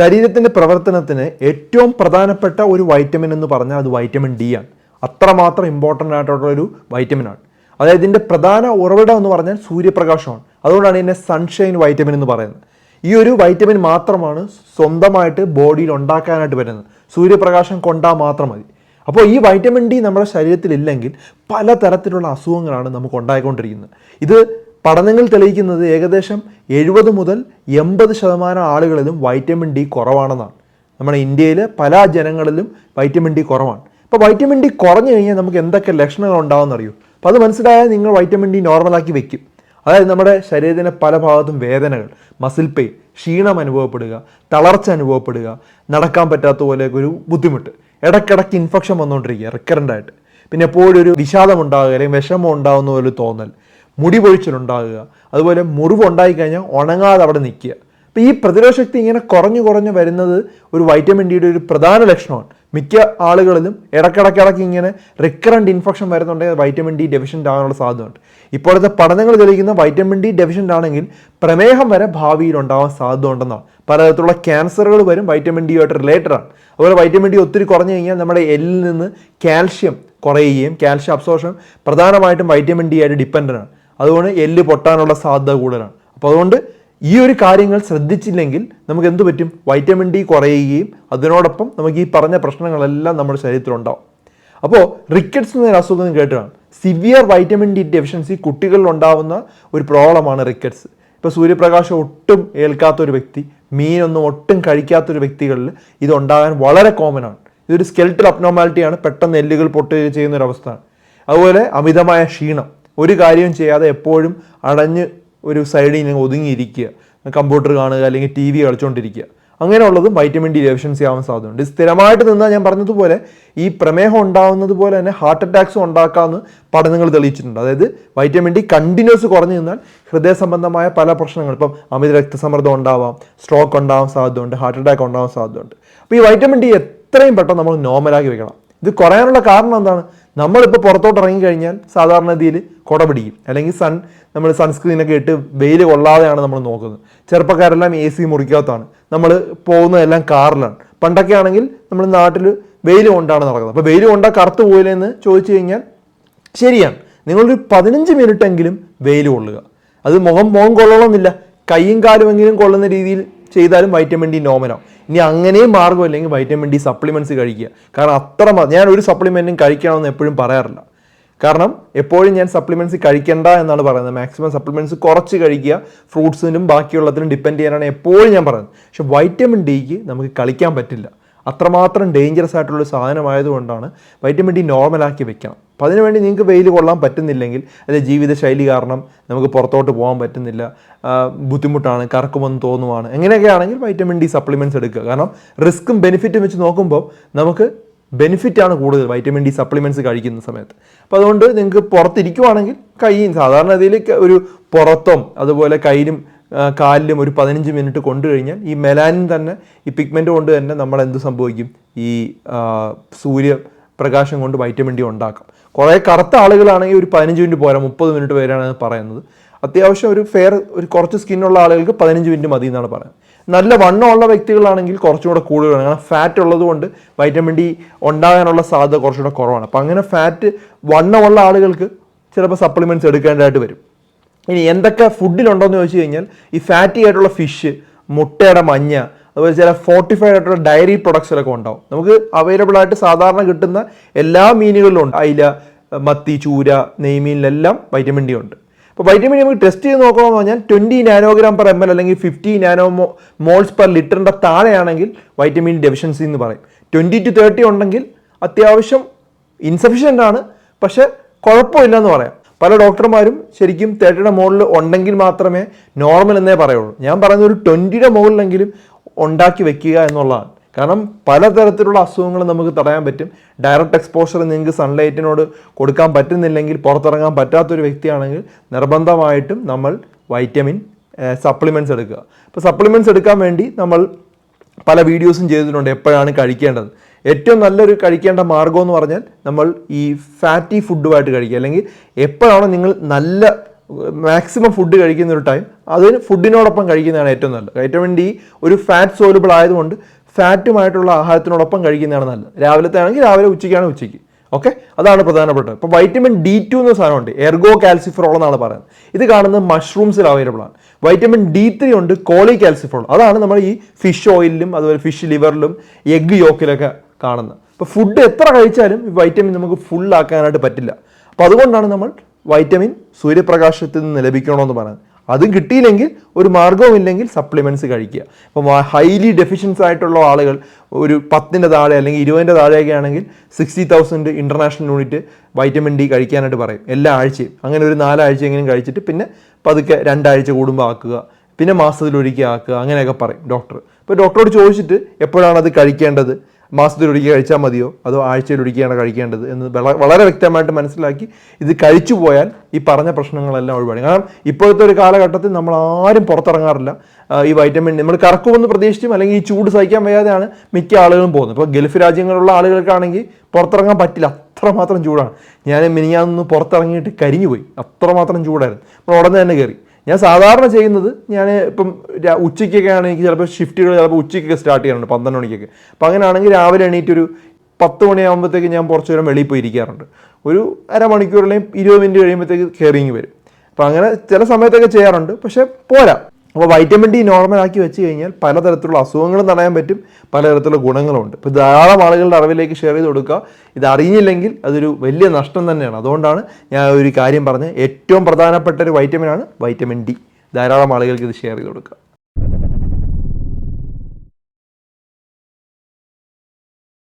ശരീരത്തിന്റെ പ്രവർത്തനത്തിന് ഏറ്റവും പ്രധാനപ്പെട്ട ഒരു വൈറ്റമിൻ എന്ന് പറഞ്ഞാൽ അത് വൈറ്റമിൻ ഡി ആണ്. അത്രമാത്രം ഇമ്പോർട്ടന്റ് ആയിട്ടുള്ള ഒരു വൈറ്റമിനാണ് അതായത് ഇതിന്റെ പ്രധാന ഉറവിടം എന്ന് പറഞ്ഞാൽ സൂര്യപ്രകാശമാണ്. അതുകൊണ്ടാണ് ഇതിനെ സൺഷൈൻ വൈറ്റമിൻ എന്ന് പറയുന്നത്. ഈ ഒരു വൈറ്റമിൻ മാത്രമാണ് സ്വന്തമായിട്ട് ബോഡിയിൽ ഉണ്ടാക്കാനായിട്ട് വരുന്നത് സൂര്യപ്രകാശം കൊണ്ടാൽ മാത്രം മതി. അപ്പോൾ ഈ വൈറ്റമിൻ ഡി നമ്മുടെ ശരീരത്തിൽ ഇല്ലെങ്കിൽ പലതരത്തിലുള്ള അസുഖങ്ങളാണ് നമുക്ക് ഉണ്ടായിക്കൊണ്ടിരിക്കുന്നത്. ഇത് പഠനങ്ങൾ തെളിയിക്കുന്നത് ഏകദേശം എഴുപത് മുതൽ എൺപത് ശതമാനം ആളുകളിലും വൈറ്റമിൻ ഡി കുറവാണെന്നാണ്. നമ്മുടെ ഇന്ത്യയിലെ പല ജനങ്ങളിലും വൈറ്റമിൻ ഡി കുറവാണ്. അപ്പോൾ വൈറ്റമിൻ ഡി കുറഞ്ഞു കഴിഞ്ഞാൽ നമുക്ക് എന്തൊക്കെ ലക്ഷണങ്ങൾ ഉണ്ടാകുമെന്ന് അറിയൂ? അപ്പോൾ അത് മനസ്സിലായാൽ നിങ്ങൾ വൈറ്റമിൻ ഡി നോർമലാക്കി വെക്കും. അതായത് നമ്മുടെ ശരീരത്തിന്റെ പല ഭാഗത്തും വേദനകൾ മസിൽ പെയിൻ ക്ഷീണം അനുഭവപ്പെടുക തളർച്ച അനുഭവപ്പെടുക നടക്കാൻ പറ്റാത്ത പോലെ ഒരു ബുദ്ധിമുട്ട്. ഇടയ്ക്കിടയ്ക്ക് ഇൻഫെക്ഷൻ വന്നുകൊണ്ടിരിക്കുക റിക്കറന്റ് ആയിട്ട്. പിന്നെ എപ്പോഴും ഒരു വിഷാദം ഉണ്ടാകുക അല്ലെങ്കിൽ വിഷമം ഉണ്ടാകുന്ന പോലെ തോന്നൽ. മുടി പൊഴിച്ചിലുണ്ടാകുക അതുപോലെ മുറിവ് ഉണ്ടായിക്കഴിഞ്ഞാൽ ഉണങ്ങാതെ അവിടെ നിൽക്കുക. അപ്പോൾ ഈ പ്രതിരോധശക്തി ഇങ്ങനെ കുറഞ്ഞു കുറഞ്ഞു വരുന്നത് ഒരു വൈറ്റമിൻ ഡിയുടെ ഒരു പ്രധാന ലക്ഷണമാണ്. മിക്ക ആളുകളിലും ഇടക്കിടക്കിടക്ക് ഇങ്ങനെ റിക്കറന്റ് ഇൻഫെക്ഷൻ വരുന്നുണ്ടെങ്കിൽ വൈറ്റമിൻ ഡി ഡെഫിഷ്യന്റ് ആകാനുള്ള സാധ്യതയുണ്ട്. ഇപ്പോഴത്തെ പഠനങ്ങൾ തെളിയിക്കുന്ന വൈറ്റമിൻ ഡി ഡെഫിഷ്യന്റ് ആണെങ്കിൽ പ്രമേഹം വരെ ഭാവിയിൽ ഉണ്ടാവാൻ സാധ്യത ഉണ്ടെന്നാണ് പലതരത്തിലുള്ള ക്യാൻസറുകൾ വരും വൈറ്റമിൻ ഡി ആയിട്ട് റിലേറ്റഡ് ആണ്. അതുപോലെ വൈറ്റമിൻ ഡി ഒത്തിരി കുറഞ്ഞു കഴിഞ്ഞാൽ നമ്മുടെ എല്ലിൽ നിന്ന് കാൽഷ്യം കുറയുകയും കാൽഷ്യം അബ്സോർഷൻ പ്രധാനമായിട്ടും വൈറ്റമിൻ ഡി ആയിട്ട് ഡിപ്പെൻഡന്റ് ആണ്. അതുകൊണ്ട് എല്ല് പൊട്ടാനുള്ള സാധ്യത കൂടുതലാണ്. അപ്പോൾ അതുകൊണ്ട് ഈ ഒരു കാര്യങ്ങൾ ശ്രദ്ധിച്ചില്ലെങ്കിൽ നമുക്ക് എന്തു പറ്റും? വൈറ്റമിൻ ഡി കുറയുകയും അതിനോടൊപ്പം നമുക്ക് ഈ പറഞ്ഞ പ്രശ്നങ്ങളെല്ലാം നമ്മുടെ ശരീരത്തിലുണ്ടാവും അപ്പോൾ റിക്കറ്റ്സ് എന്നൊരു അസുഖം കേട്ടതാണ് സിവിയർ വൈറ്റമിൻ ഡി ഡെഫിഷ്യൻസി കുട്ടികളിൽ ഉണ്ടാവുന്ന ഒരു പ്രോബ്ലമാണ് റിക്കറ്റ്സ് ഇപ്പോൾ സൂര്യപ്രകാശം ഒട്ടും ഏൽക്കാത്ത ഒരു വ്യക്തി മീനൊന്നും ഒട്ടും കഴിക്കാത്തൊരു വ്യക്തികളിൽ ഇതുണ്ടാകാൻ വളരെ കോമൺ ആണ്. ഇതൊരു സ്കെൽറ്റൽ അബ്നോമാലിറ്റിയാണ് പെട്ടെന്ന് എല്ലുകൾ പൊട്ടുകയും ചെയ്യുന്ന ഒരു അവസ്ഥയാണ്. അതുപോലെ അമിതമായ ക്ഷീണം. ഒരു കാര്യവും ചെയ്യാതെ എപ്പോഴും അടഞ്ഞ് ഒരു സൈഡിൽ ഒതുങ്ങിയിരിക്കുക. കമ്പ്യൂട്ടർ കാണുക അല്ലെങ്കിൽ ടി വി കളിച്ചുകൊണ്ടിരിക്കുക അങ്ങനെയുള്ളതും വൈറ്റമിൻ ഡി ഡെഫിഷ്യൻസി ആവാൻ സാധ്യതയുണ്ട്. സ്ഥിരമായിട്ട് നിന്നാൽ ഞാൻ പറഞ്ഞതുപോലെ ഈ പ്രമേഹം ഉണ്ടാകുന്നത് പോലെ തന്നെ ഹാർട്ട് അറ്റാക്സും ഉണ്ടാക്കാമെന്ന് പഠനങ്ങൾ തെളിയിച്ചിട്ടുണ്ട്. അതായത് വൈറ്റമിൻ ഡി കണ്ടിന്യൂസ് കുറഞ്ഞു നിന്നാൽ ഹൃദയ സംബന്ധമായ പല പ്രശ്നങ്ങൾ ഇപ്പം അമിത രക്തസമ്മർദ്ദം ഉണ്ടാവാം സ്ട്രോക്ക് ഉണ്ടാവാൻ സാധ്യതയുണ്ട് ഹാർട്ട് അറ്റാക്ക് ഉണ്ടാവാൻ സാധ്യതയുണ്ട്. അപ്പോൾ ഈ വൈറ്റമിൻ ഡി എത്രയും പെട്ടെന്ന് നമ്മൾ നോർമലാക്കി വെക്കണം. ഇത് കുറയാനുള്ള കാരണം എന്താണ്? നമ്മളിപ്പോൾ പുറത്തോട്ട് ഇറങ്ങിക്കഴിഞ്ഞാൽ സാധാരണഗതിയിൽ കുട പിടിക്കും. അല്ലെങ്കിൽ സൺ നമ്മൾ സൺസ്ക്രീനൊക്കെ ഇട്ട് വെയിൽ കൊള്ളാതെയാണ് നമ്മൾ നോക്കുന്നത്. ചെറുപ്പക്കാരെല്ലാം എ സി മുറിക്കാത്തതാണ്. നമ്മൾ പോകുന്നതെല്ലാം കാറിലാണ്. പണ്ടൊക്കെ ആണെങ്കിൽ നമ്മൾ നാട്ടിൽ വെയിൽ കൊണ്ടാണ് നടക്കുന്നത്. അപ്പോൾ വെയിൽ കൊണ്ടാൽ കറുത്ത് പോയില്ലെന്ന് ചോദിച്ചു കഴിഞ്ഞാൽ ശരിയാണ്. നിങ്ങളൊരു പതിനഞ്ച് മിനിറ്റ് എങ്കിലും വെയിൽ കൊള്ളുക. അത് മുഖം മുഖം കൊള്ളണമെന്നില്ല. കൈയും കാലുമെങ്കിലും കൊള്ളുന്ന രീതിയിൽ ചെയ്താലും വൈറ്റമിൻ ഡി നോമനോ ഇനി അങ്ങനെയും മാർഗം അല്ലെങ്കിൽ വൈറ്റമിൻ ഡി സപ്ലിമെന്റ്സ് കഴിക്കുക. കാരണം അത്ര ഞാൻ ഒരു സപ്ലിമെന്റും കഴിക്കണമെന്ന് എപ്പോഴും പറയാറില്ല. കാരണം എപ്പോഴും ഞാൻ സപ്ലിമെന്റ്സ് കഴിക്കണ്ട എന്നാണ് പറയുന്നത്. മാക്സിമം സപ്ലിമെന്റ്സ് കുറച്ച് കഴിക്കുക. ഫ്രൂട്ട്സിനും ബാക്കിയുള്ളതിനും ഡിപ്പെൻഡ് ചെയ്യാനാണ് എപ്പോഴും ഞാൻ പറയുന്നത്. പക്ഷെ വൈറ്റമിൻ ഡിക്ക് നമുക്ക് കളിക്കാൻ പറ്റില്ല. അത്രമാത്രം ഡേഞ്ചറസ് ആയിട്ടുള്ള സാധനമായതുകൊണ്ടാണ് വൈറ്റമിൻ ഡി നോർമലാക്കി വെക്കണം. അപ്പോൾ അതിനുവേണ്ടി നിങ്ങൾക്ക് വെയിൽ കൊള്ളാൻ പറ്റുന്നില്ലെങ്കിൽ അല്ലെങ്കിൽ ജീവിതശൈലി കാരണം നമുക്ക് പുറത്തോട്ട് പോകാൻ പറ്റുന്നില്ല ബുദ്ധിമുട്ടാണ് കറക്കുമെന്ന് തോന്നുവാണ്. എങ്ങനെയൊക്കെ ആണെങ്കിൽ വൈറ്റമിൻ ഡി സപ്ലിമെന്റ്സ് എടുക്കുക. കാരണം റിസ്ക്കും ബെനിഫിറ്റും വെച്ച് നോക്കുമ്പോൾ നമുക്ക് ബെനിഫിറ്റാണ് കൂടുതൽ വൈറ്റമിൻ ഡി സപ്ലിമെന്റ്സ് കഴിക്കുന്ന സമയത്ത്. അപ്പോൾ അതുകൊണ്ട് നിങ്ങൾക്ക് പുറത്തിരിക്കുവാണെങ്കിൽ കൈയും സാധാരണ രീതിയിൽ ഒരു പുറത്തും അതുപോലെ കയ്യിലും കാലിലും ഒരു പതിനഞ്ച് മിനിറ്റ് കൊണ്ടു കഴിഞ്ഞാൽ ഈ മെലാനിൻ തന്നെ ഈ പിഗ്മെന്റ് കൊണ്ട് തന്നെ നമ്മൾ എന്ത് സംഭവിക്കും? ഈ സൂര്യ പ്രകാശം കൊണ്ട് വൈറ്റമിൻ ഡി ഉണ്ടാക്കാം. കുറേ കറുത്ത ആളുകളാണെങ്കിൽ ഒരു പതിനഞ്ച് മിനിറ്റ് പോരാ മുപ്പത് മിനിറ്റ് വരെയാണ് പറയുന്നത്. അത്യാവശ്യം ഒരു ഫെയർ ഒരു കുറച്ച് സ്കിന്നുള്ള ആളുകൾക്ക് പതിനഞ്ച് മിനിറ്റ് മതി എന്നാണ് പറയുന്നത്. നല്ല വണ്ണമുള്ള വ്യക്തികളാണെങ്കിൽ കുറച്ചുകൂടെ കൂടുതലാണ് കാരണം ഫാറ്റ് ഉള്ളത് കൊണ്ട് വൈറ്റമിൻ ഡി ഉണ്ടാകാനുള്ള സാധ്യത കുറച്ചുകൂടെ കുറവാണ്. അപ്പം അങ്ങനെ ഫാറ്റ് വണ്ണമുള്ള ആളുകൾക്ക് ചിലപ്പോൾ സപ്ലിമെന്റ്സ് എടുക്കേണ്ടതായിട്ട് വരും. ഇനി എന്തൊക്കെ ഫുഡിലുണ്ടോയെന്ന് ചോദിച്ചു കഴിഞ്ഞാൽ ഈ ഫാറ്റി ആയിട്ടുള്ള ഫിഷ് മുട്ടയുടെ മഞ്ഞ അതുപോലെ ചില ഫോർട്ടിഫൈഡ് ആയിട്ടുള്ള ഡയറി പ്രൊഡക്ട്സിലൊക്കെ ഉണ്ടാവും. നമുക്ക് അവൈലബിൾ ആയിട്ട് സാധാരണ കിട്ടുന്ന എല്ലാ മീനുകളിലും ഉണ്ട്. അയില മത്തി ചൂര നെയ്മീനിലെല്ലാം വൈറ്റമിൻ ഡി ഉണ്ട്. അപ്പോൾ വൈറ്റമിൻ ഡി നമുക്ക് ടെസ്റ്റ് ചെയ്ത് നോക്കണമെന്ന് പറഞ്ഞാൽ twenty nanogram per M L അല്ലെങ്കിൽ ഫിഫ്റ്റി നാനോ മോൾസ് പെർ ലിറ്ററിന്റെ താഴെയാണെങ്കിൽ വൈറ്റമിൻ ഡെഫിഷ്യൻസി എന്ന് പറയും. ട്വന്റി ടു തേർട്ടി ഉണ്ടെങ്കിൽ അത്യാവശ്യം ഇൻസഫിഷ്യന്റ് ആണ്. പക്ഷേ കുഴപ്പമില്ല എന്ന് പറയാം. പല ഡോക്ടർമാരും ശരിക്കും തേർട്ടിയുടെ മുകളിൽ ഉണ്ടെങ്കിൽ മാത്രമേ നോർമൽ എന്നേ പറയുള്ളൂ. ഞാൻ പറയുന്നത് ഒരു ട്വന്റിയുടെ മുകളിലെങ്കിലും ഉണ്ടാക്കി വെക്കുക എന്നുള്ളതാണ്. കാരണം പലതരത്തിലുള്ള അസുഖങ്ങൾ നമുക്ക് തടയാൻ പറ്റും. ഡയറക്റ്റ് എക്സ്പോഷർ നിങ്ങൾക്ക് സൺലൈറ്റിനോട് കൊടുക്കാൻ പറ്റുന്നില്ലെങ്കിൽ പുറത്തിറങ്ങാൻ പറ്റാത്തൊരു വ്യക്തിയാണെങ്കിൽ നിർബന്ധമായിട്ടും നമ്മൾ വൈറ്റമിൻ സപ്ലിമെന്റ്സ് എടുക്കുക. അപ്പോൾ സപ്ലിമെന്റ്സ് എടുക്കാൻ വേണ്ടി നമ്മൾ പല വീഡിയോസും ചെയ്തിട്ടുണ്ട്. എപ്പോഴാണ് കഴിക്കേണ്ടത്? ഏറ്റവും നല്ലൊരു കഴിക്കേണ്ട മാർഗം എന്ന് പറഞ്ഞാൽ നമ്മൾ ഈ ഫാറ്റി ഫുഡുമായിട്ട് കഴിക്കുക. അല്ലെങ്കിൽ എപ്പോഴാണോ നിങ്ങൾ നല്ല മാക്സിമം ഫുഡ് കഴിക്കുന്ന ഒരു ടൈം അതിന് ഫുഡിനോടൊപ്പം കഴിക്കുന്നതാണ് ഏറ്റവും നല്ലത്. വൈറ്റമിൻ ഡി ഒരു ഫാറ്റ് സോലുബിൾ ആയതുകൊണ്ട് ഫാറ്റുമായിട്ടുള്ള ആഹാരത്തിനോടൊപ്പം കഴിക്കുന്നതാണ് നല്ലത്. രാവിലത്തെ ആണെങ്കിൽ രാവിലെ ഉച്ചയ്ക്കാണ് ഉച്ചയ്ക്ക്. ഓക്കെ അതാണ് പ്രധാനപ്പെട്ടത്. ഇപ്പോൾ വൈറ്റമിൻ ഡി ടു എന്ന സാധനമുണ്ട്. എർഗോ കാൽസിഫറോൾ എന്നാണ് പറയുന്നത്. ഇത് കാണുന്നത് മഷ്റൂംസിൽ അവൈലബിൾ ആണ്. വൈറ്റമിൻ ഡി ത്രീ ഉണ്ട് കോളി കാൽസിഫറോൾ അതാണ് നമ്മൾ ഈ ഫിഷ് ഓയിലിലും അതുപോലെ ഫിഷ് ലിവറിലും എഗ് യോക്കിലൊക്കെ കാണുന്നത്. അപ്പോൾ ഫുഡ് എത്ര കഴിച്ചാലും ഈ വൈറ്റമിൻ നമുക്ക് ഫുൾ ആക്കാനായിട്ട് പറ്റില്ല. അപ്പോൾ അതുകൊണ്ടാണ് നമ്മൾ വൈറ്റമിൻ സൂര്യപ്രകാശത്തിൽ നിന്ന് ലഭിക്കണമെന്ന് പറയുന്നത് അതും കിട്ടിയില്ലെങ്കിൽ ഒരു മാർഗവും ഇല്ലെങ്കിൽ സപ്ലിമെന്റ്സ് കഴിക്കുക. ഇപ്പം ഹൈലി ഡെഫിഷ്യൻസ് ആയിട്ടുള്ള ആളുകൾ ഒരു പത്തിന്റെ താഴെ അല്ലെങ്കിൽ ഇരുപതിന്റെ താഴെയൊക്കെ ആണെങ്കിൽ sixty thousand international unit vitamin D കഴിക്കാനായിട്ട് പറയും. എല്ലാ ആഴ്ചയും. അങ്ങനെ ഒരു നാലാഴ്ച എങ്കിലും കഴിച്ചിട്ട് പിന്നെ പതുക്കെ രണ്ടാഴ്ച കൂടുമ്പോൾ ആക്കുക. പിന്നെ മാസത്തിലൊരിക്കൽ ആക്കുക. അങ്ങനെയൊക്കെ പറയും ഡോക്ടർ. ഇപ്പോൾ ഡോക്ടറോട് ചോദിച്ചിട്ട് എപ്പോഴാണ് അത് കഴിക്കേണ്ടത്? മാസത്തിലൊരിക്കൽ കഴിച്ചാൽ മതിയോ? അതോ ആഴ്ചയിൽ ആഴ്ചയിലൊരിക്കലാണ് കഴിക്കേണ്ടത് എന്ന് വള- വളരെ വ്യക്തമായിട്ട് മനസ്സിലാക്കി ഇത് കഴിച്ചു പോയാൽ ഈ പറഞ്ഞ പ്രശ്നങ്ങളെല്ലാം ഒഴിവാണ്. കാരണം ഇപ്പോഴത്തെ ഒരു കാലഘട്ടത്തിൽ നമ്മൾ ആരും പുറത്തിറങ്ങാറില്ല. ഈ വൈറ്റമിൻ നമ്മൾ കറക്കുമെന്ന് പ്രതീക്ഷിച്ചും അല്ലെങ്കിൽ ഈ ചൂട് സഹിക്കാൻ വയ്യാതെയാണ് മിക്ക ആളുകളും പോകുന്നത്. ഇപ്പോൾ ഗൾഫ് രാജ്യങ്ങളിലുള്ള ആളുകൾക്കാണെങ്കിൽ പുറത്തിറങ്ങാൻ പറ്റില്ല. അത്രമാത്രം ചൂടാണ്. ഞാൻ മിനിഞ്ഞാന്ന് പുറത്തിറങ്ങിയിട്ട് കരിഞ്ഞു പോയി അത്രമാത്രം ചൂടായിരുന്നു. നമ്മൾ ഉടനെ തന്നെ കയറി. ഞാൻ സാധാരണ ചെയ്യുന്നത് ഞാൻ ഇപ്പം ഉച്ചയ്ക്കൊക്കെ ആണെങ്കിൽ ചിലപ്പോൾ ഷിഫ്റ്റുകൾ ചിലപ്പോൾ ഉച്ചയ്ക്കൊക്കെ സ്റ്റാർട്ട് ചെയ്യാറുണ്ട് പന്ത്രണ്ട് മണിക്കൊക്കെ. അപ്പം അങ്ങനെയാണെങ്കിൽ രാവിലെ എണീറ്റ് ഒരു പത്ത് മണിയാകുമ്പോഴത്തേക്ക് ഞാൻ കുറച്ച് നേരം വെളിയിൽ പോയി ഇരിക്കാറുണ്ട്. ഒരു അരമണിക്കൂറിലെയും ഇരുപത് മിനിറ്റ് കഴിയുമ്പോഴത്തേക്ക് കെയറിങ് വരും. അപ്പം അങ്ങനെ ചില സമയത്തൊക്കെ ചെയ്യാറുണ്ട് പക്ഷേ പോരാ. അപ്പോൾ വൈറ്റമിൻ ഡി നോർമൽ ആക്കി വെച്ച് കഴിഞ്ഞാൽ പലതരത്തിലുള്ള അസുഖങ്ങളും തടയാൻ പറ്റും പലതരത്തിലുള്ള ഗുണങ്ങളുമുണ്ട്. ഇപ്പോൾ ധാരാളം ആളുകളുടെ അറിവിലേക്ക് ഷെയർ ചെയ്ത് കൊടുക്കുക. ഇത് അറിഞ്ഞില്ലെങ്കിൽ അതൊരു വലിയ നഷ്ടം തന്നെയാണ്. അതുകൊണ്ടാണ് ഞാൻ ഒരു കാര്യം പറഞ്ഞത്. ഏറ്റവും പ്രധാനപ്പെട്ട ഒരു വൈറ്റമിനാണ് വൈറ്റമിൻ ഡി ധാരാളം ആളുകൾക്ക് ഇത് ഷെയർ ചെയ്ത് കൊടുക്കുക.